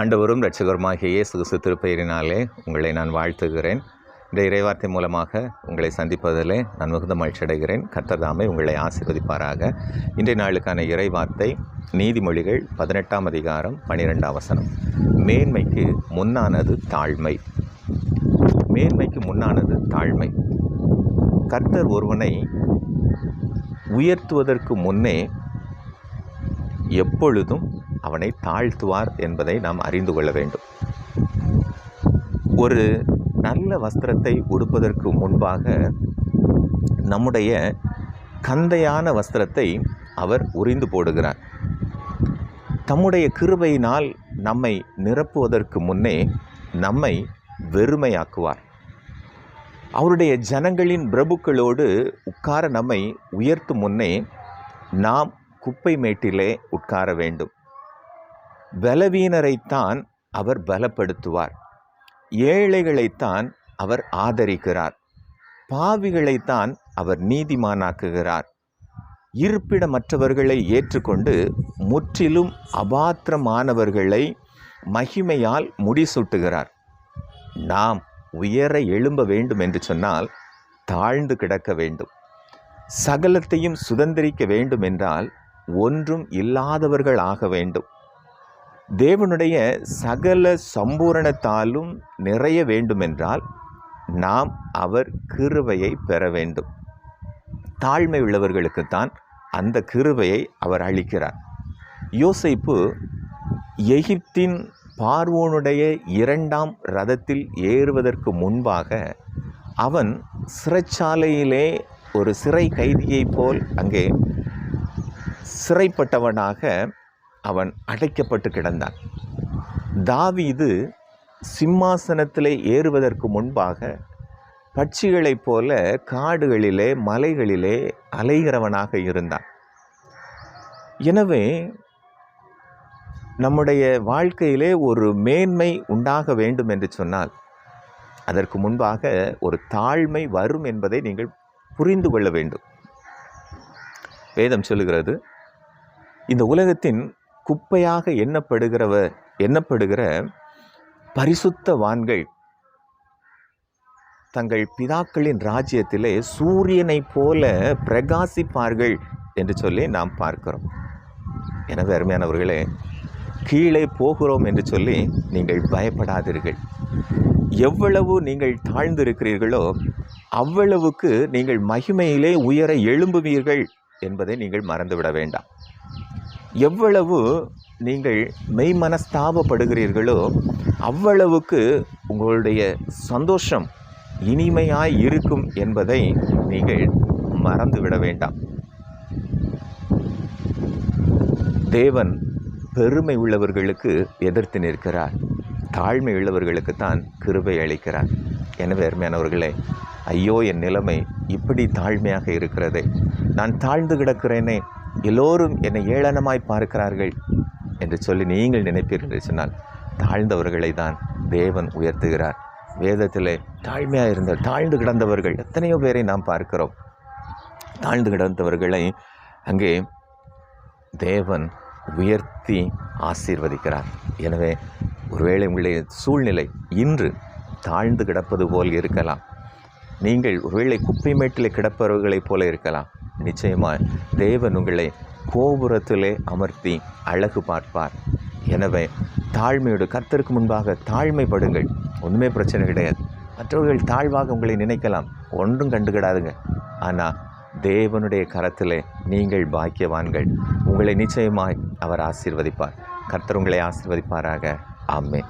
ஆண்டவரும் ரட்சகருமாகிய இயேசு கிறிஸ்து திருப்பெயரினாலே உங்களை நான் வாழ்த்துகிறேன். இந்த இறைவார்த்தை மூலமாக உங்களை சந்திப்பதிலே நான் மிகுந்த மகிழ்ச்சி அடைகிறேன். கர்த்தர்தாமே உங்களை ஆசீர்வதிப்பாராக. இன்றைய நாளுக்கான இறைவார்த்தை நீதிமொழிகள் பதினெட்டாம் அதிகாரம் பனிரெண்டாம் வசனம். மேன்மைக்கு முன்னானது தாழ்மை. மேன்மைக்கு முன்னானது தாழ்மை. கர்த்தர் ஒருவனை உயர்த்துவதற்கு முன்னே எப்பொழுதும் அவனை தாழ்த்துவார் என்பதை நாம் அறிந்து கொள்ள வேண்டும். ஒரு நல்ல வஸ்திரத்தை உடுப்பதற்கு முன்பாக நம்முடைய கந்தையான வஸ்திரத்தை அவர் உறிந்து போடுகிறார். தம்முடைய கிருபையினால் நம்மை நிரப்புவதற்கு முன்னே நம்மை வெறுமையாக்குவார். அவருடைய ஜனங்களின் பிரபுக்களோடு உட்கார நம்மை உயர்த்தும் முன்னே நாம் குப்பை மேட்டிலே உட்கார வேண்டும். பலவீனரைத்தான் அவர் பலப்படுத்துவார். ஏழைகளைத்தான் அவர் ஆதரிக்கிறார். பாவிகளைத்தான் அவர் நீதிமானாக்குகிறார். இருப்பிடமற்றவர்களை ஏற்றுக்கொண்டு முற்றிலும் அபாத்திரமானவர்களை மகிமையால் முடிசூட்டுகிறார். நாம் உயர எழும்ப வேண்டும் என்று சொன்னால் தாழ்ந்து கிடக்க வேண்டும். சகலத்தையும் சுதந்திரிக்க வேண்டும் என்றால் ஒன்றும் இல்லாதவர்கள் ஆக வேண்டும். தேவனுடைய சகல சம்பூரணத்தாலும் நிறைய வேண்டுமென்றால் நாம் அவர் கிருவையை பெற வேண்டும். தாழ்மை உள்ளவர்களுக்குத்தான் அந்த கிருவையை அவர் அளிக்கிறார். யோசைப்பு எகிப்தின் பார்வோனுடைய இரண்டாம் ரதத்தில் ஏறுவதற்கு முன்பாக அவன் சிறைச்சாலையிலே ஒரு சிறை கைதியைப் போல் அங்கே சிறைப்பட்டவனாக அவன் அடைக்கப்பட்டு கிடந்தான். தாவீது சிம்மாசனத்திலே ஏறுவதற்கு முன்பாக பட்சிகளைப் போல காடுகளிலே மலைகளிலே அலைகிறவனாக இருந்தான். எனவே நம்முடைய வாழ்க்கையிலே ஒரு மேன்மை உண்டாக வேண்டும் என்று சொன்னால் அதற்கு முன்பாக ஒரு தாழ்மை வரும் என்பதை நீங்கள் புரிந்து கொள்ள வேண்டும். வேதம் சொல்லுகிறது இந்த உலகத்தின் குப்பையாக எண்ணப்படுகிறவ எண்ணப்படுகிற பரிசுத்தவான்கள் தங்கள் பிதாக்களின் ராஜ்யத்திலே சூரியனைப் போல பிரகாசிப்பார்கள் என்று சொல்லி நாம் பார்க்கிறோம். எனவே அருமையானவர்களே கீழே போகிறோம் என்று சொல்லி நீங்கள் பயப்படாதீர்கள். எவ்வளவு நீங்கள் தாழ்ந்திருக்கிறீர்களோ அவ்வளவுக்கு நீங்கள் மகிமையிலே உயர எழும்புவீர்கள் என்பதை நீங்கள் மறந்துவிட வேண்டாம். எவ்வளவு நீங்கள் மெய்மனஸ்தாபப்படுகிறீர்களோ அவ்வளவுக்கு உங்களுடைய சந்தோஷம் இனிமையாய் இருக்கும் என்பதை நீங்கள் மறந்துவிட வேண்டாம். தேவன் பெருமை உள்ளவர்களுக்கு எதிர்த்து நிற்கிறார். தாழ்மை உள்ளவர்களுக்கு தான் கிருபை அளிக்கிறார். எனவே அருமையானவர்களே ஐயோ என் நிலைமை இப்படி தாழ்மையாக இருக்கிறதே. நான் தாழ்ந்து கிடக்கிறேனே எல்லோரும் என்னை ஏளனமாய் பார்க்கிறார்கள் என்று சொல்லி நீங்கள் நினைப்பீர்கள் என்று சொன்னால் தாழ்ந்தவர்களை தான் தேவன் உயர்த்துகிறார். வேதத்திலே தாழ்மையாக இருந்த தாழ்ந்து கிடந்தவர்கள் எத்தனையோ பேரை நாம் பார்க்கிறோம். தாழ்ந்து கிடந்தவர்களை அங்கே தேவன் உயர்த்தி ஆசீர்வதிக்கிறார். எனவே ஒருவேளை உங்களுடைய சூழ்நிலை இன்று தாழ்ந்து கிடப்பது போல் இருக்கலாம். நீங்கள் ஒருவேளை குப்பை மேட்டில் கிடப்பவர்களைப் போல இருக்கலாம். நிச்சயமாய் தேவன் உங்களை கோபுரத்திலே அமர்த்தி அழகு பார்ப்பார். எனவே தாழ்மையோடு கர்த்தருக்கு முன்பாக தாழ்மைப்படுங்கள். ஒன்றுமே பிரச்சனை கிடையாது. மற்றவர்கள் தாழ்வாக உங்களை நினைக்கலாம். ஒன்றும் கண்டுகிடாதுங்க. ஆனால் தேவனுடைய கரத்திலே நீங்கள் பாக்கியவான்கள். உங்களை நிச்சயமாய் அவர் ஆசீர்வதிப்பார். கர்த்தர் உங்களை ஆசீர்வதிப்பாராக. ஆமே